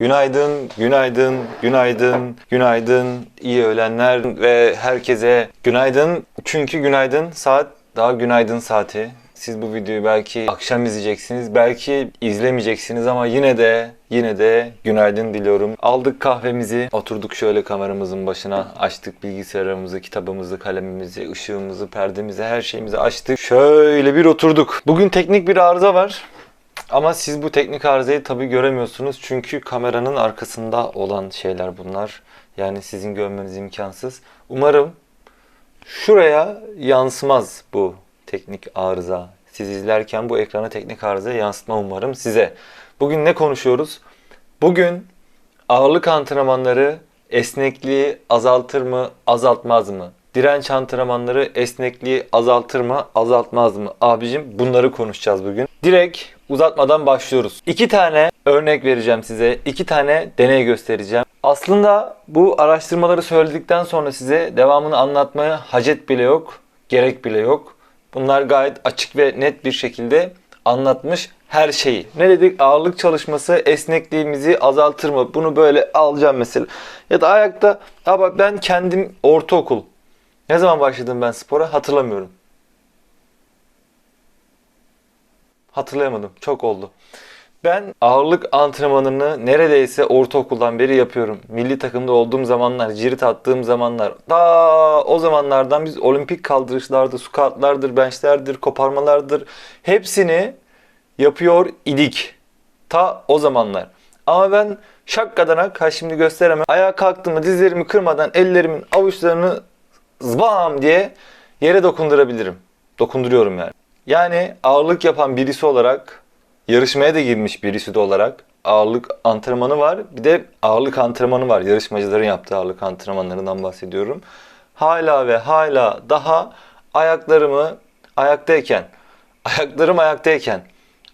Günaydın, günaydın, günaydın, günaydın, iyi öğlenler ve herkese günaydın. Çünkü günaydın saat daha günaydın saati. Siz bu videoyu belki akşam izleyeceksiniz, belki izlemeyeceksiniz ama yine de yine de günaydın diliyorum. Aldık kahvemizi, oturduk şöyle kameramızın başına, açtık bilgisayarımızı, kitabımızı, kalemimizi, ışığımızı, perdemizi, her şeyimizi açtık. Şöyle bir oturduk. Bugün teknik bir arıza var. Ama siz bu teknik arızayı tabi göremiyorsunuz çünkü kameranın arkasında olan şeyler bunlar. Yani sizin görmeniz imkansız. Umarım şuraya yansımaz bu teknik arıza. Siz izlerken bu ekrana teknik arıza yansıtma umarım size. Bugün ne konuşuyoruz? Bugün ağırlık antrenmanları esnekliği azaltır mı, azaltmaz mı? Direnç antrenmanları esnekliği azaltır mı, azaltmaz mı? Abicim bunları konuşacağız bugün. Direkt uzatmadan başlıyoruz. İki tane örnek vereceğim size. iki tane deney göstereceğim. Aslında bu araştırmaları söyledikten sonra size devamını anlatmaya hacet bile yok, gerek bile yok. Bunlar gayet açık ve net bir şekilde anlatmış her şeyi. Ne dedik? Ağırlık çalışması esnekliğimizi azaltır mı? Bunu böyle alacağım mesela. Ya da ayakta, ha bak ben kendim ortaokul. Ne zaman başladım ben spora hatırlamıyorum. Hatırlayamadım. Çok oldu. Ben ağırlık antrenmanını neredeyse ortaokuldan beri yapıyorum. Milli takımda olduğum zamanlar, cirit attığım zamanlar. Daha o zamanlardan biz olimpik kaldırışlarda, squatlardır, benchlerdir, koparmalardır. Hepsini yapıyor idik. Ta o zamanlar. Ama ben şakkadanak, ha şimdi gösteremem. Ayağa kalktığımda dizlerimi kırmadan ellerimin avuçlarını zbam diye yere dokundurabilirim. Dokunduruyorum yani. Yani ağırlık yapan birisi olarak, yarışmaya da girmiş birisi de olarak ağırlık antrenmanı var. Bir de ağırlık antrenmanı var. Yarışmacıların yaptığı ağırlık antrenmanlarından bahsediyorum. Hala ve hala daha ayaklarımı ayaktayken, ayaklarım ayaktayken,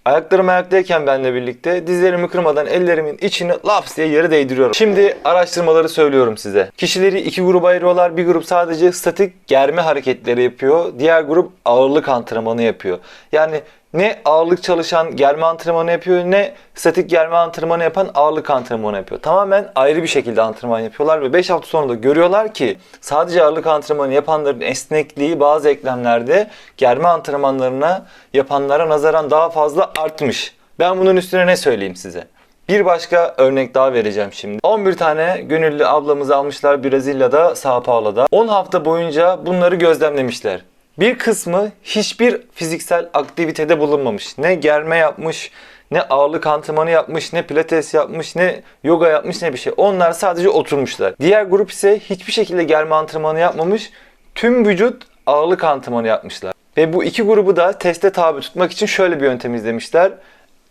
ayaklarım ayaktayken benle birlikte dizlerimi kırmadan ellerimin içini laps diye yere değdiriyorum. Şimdi araştırmaları söylüyorum size. Kişileri iki gruba ayırıyorlar. Bir grup sadece statik germe hareketleri yapıyor. Diğer grup ağırlık antrenmanı yapıyor. Yani ne ağırlık çalışan germe antrenmanı yapıyor ne statik germe antrenmanı yapan ağırlık antrenmanı yapıyor. Tamamen ayrı bir şekilde antrenman yapıyorlar ve 5 hafta sonra da görüyorlar ki sadece ağırlık antrenmanı yapanların esnekliği bazı eklemlerde germe antrenmanlarına yapanlara nazaran daha fazla artmış. Ben bunun üstüne ne söyleyeyim size? Bir başka örnek daha vereceğim şimdi. 11 tane gönüllü ablamızı almışlar Brezilya'da, Sao Paulo'da. 10 hafta boyunca bunları gözlemlemişler. Bir kısmı hiçbir fiziksel aktivitede bulunmamış. Ne germe yapmış, ne ağırlık antrenmanı yapmış, ne pilates yapmış, ne yoga yapmış, ne bir şey. Onlar sadece oturmuşlar. Diğer grup ise hiçbir şekilde germe antrenmanı yapmamış. Tüm vücut ağırlık antrenmanı yapmışlar. Ve bu iki grubu da teste tabi tutmak için şöyle bir yöntem izlemişler.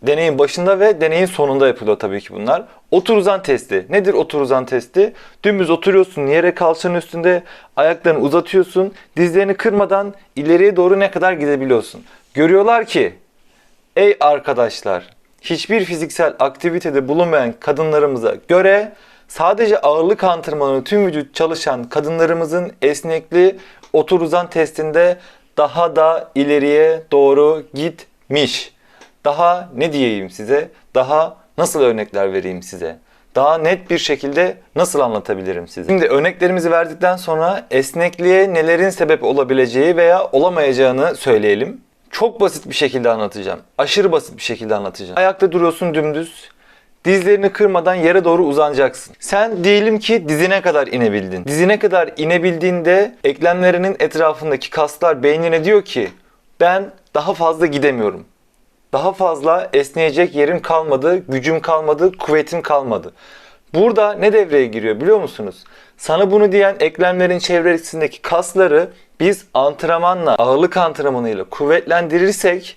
Deneyin başında ve deneyin sonunda yapılıyor tabii ki bunlar. Otur uzan testi. Nedir otur uzan testi? Dümdüz oturuyorsun yere kalçanın üstünde ayaklarını uzatıyorsun. Dizlerini kırmadan ileriye doğru ne kadar gidebiliyorsun. Görüyorlar ki ey arkadaşlar hiçbir fiziksel aktivitede bulunmayan kadınlarımıza göre sadece ağırlık antrenmanı tüm vücut çalışan kadınlarımızın esnekliği otur uzan testinde daha da ileriye doğru gitmiş. Daha ne diyeyim size? Daha nasıl örnekler vereyim size? Daha net bir şekilde nasıl anlatabilirim size? Şimdi örneklerimizi verdikten sonra esnekliğe nelerin sebep olabileceği veya olamayacağını söyleyelim. Çok basit bir şekilde anlatacağım. Aşırı basit bir şekilde anlatacağım. Ayakta duruyorsun dümdüz. Dizlerini kırmadan yere doğru uzanacaksın. Sen diyelim ki dizine kadar inebildin. Dizine kadar inebildiğinde eklemlerinin etrafındaki kaslar beynine diyor ki ben daha fazla gidemiyorum. Daha fazla esneyecek yerim kalmadı, gücüm kalmadı, kuvvetim kalmadı. Burada ne devreye giriyor biliyor musunuz? Sana bunu diyen eklemlerin çevresindeki kasları biz antrenmanla, ağırlık antrenmanıyla kuvvetlendirirsek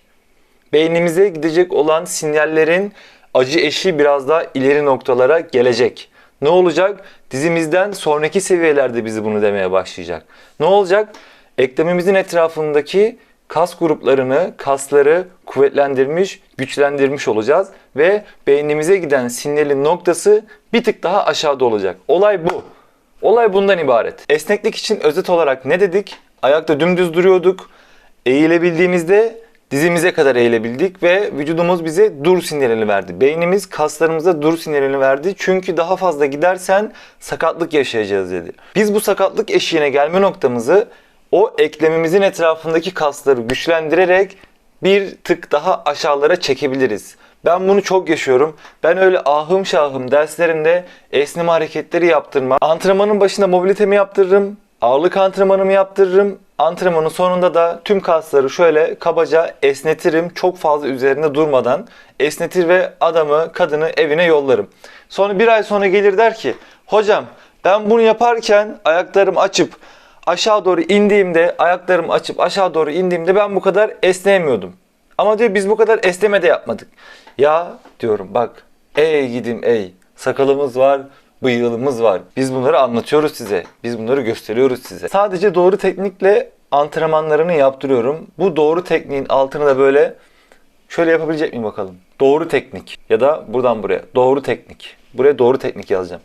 beynimize gidecek olan sinyallerin acı eşiği biraz daha ileri noktalara gelecek. Ne olacak? Dizimizden sonraki seviyelerde bizi bunu demeye başlayacak. Ne olacak? Eklemimizin etrafındaki kas gruplarını, kasları kuvvetlendirmiş, güçlendirmiş olacağız ve beynimize giden sinyalin noktası bir tık daha aşağıda olacak. Olay bu. Olay bundan ibaret. Esneklik için özet olarak ne dedik? Ayakta dümdüz duruyorduk. Eğilebildiğimizde dizimize kadar eğilebildik ve vücudumuz bize dur sinyalini verdi. Beynimiz kaslarımıza dur sinyalini verdi. Çünkü daha fazla gidersen sakatlık yaşayacağız dedi. Biz bu sakatlık eşiğine gelme noktamızı o eklemimizin etrafındaki kasları güçlendirerek bir tık daha aşağılara çekebiliriz. Ben bunu çok yaşıyorum. Ben öyle ahım şahım derslerimde esneme hareketleri yaptırmam. Antrenmanın başında mobilitemi yaptırırım. Ağırlık antrenmanımı yaptırırım. Antrenmanın sonunda da tüm kasları şöyle kabaca esnetirim. Çok fazla üzerinde durmadan esnetir ve adamı, kadını evine yollarım. Sonra bir ay sonra gelir der ki hocam ben bunu yaparken ayaklarımı açıp aşağı doğru indiğimde ayaklarımı açıp aşağı doğru indiğimde ben bu kadar esneyemiyordum. Ama diyor biz bu kadar esneme de yapmadık. Ya diyorum bak ey gidim ey sakalımız var bıyığımız var. Biz bunları anlatıyoruz size. Biz bunları gösteriyoruz size. Sadece doğru teknikle antrenmanlarını yaptırıyorum. Bu doğru tekniğin altını da böyle şöyle yapabilecek miyim bakalım. Doğru teknik ya da buradan buraya doğru teknik. Buraya doğru teknik yazacağım.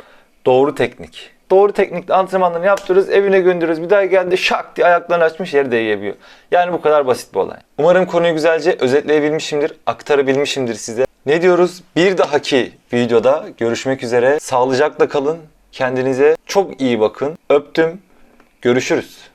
Doğru teknik. Doğru teknikle antrenmanlarını yaptırıyoruz, evine gönderiyoruz. Bir daha geldi şak diye ayaklarını açmış yeri değiyor. Yani bu kadar basit bir olay. Umarım konuyu güzelce özetleyebilmişimdir, aktarabilmişimdir size. Ne diyoruz? Bir dahaki videoda görüşmek üzere. Sağlıcakla kalın. Kendinize çok iyi bakın. Öptüm. Görüşürüz.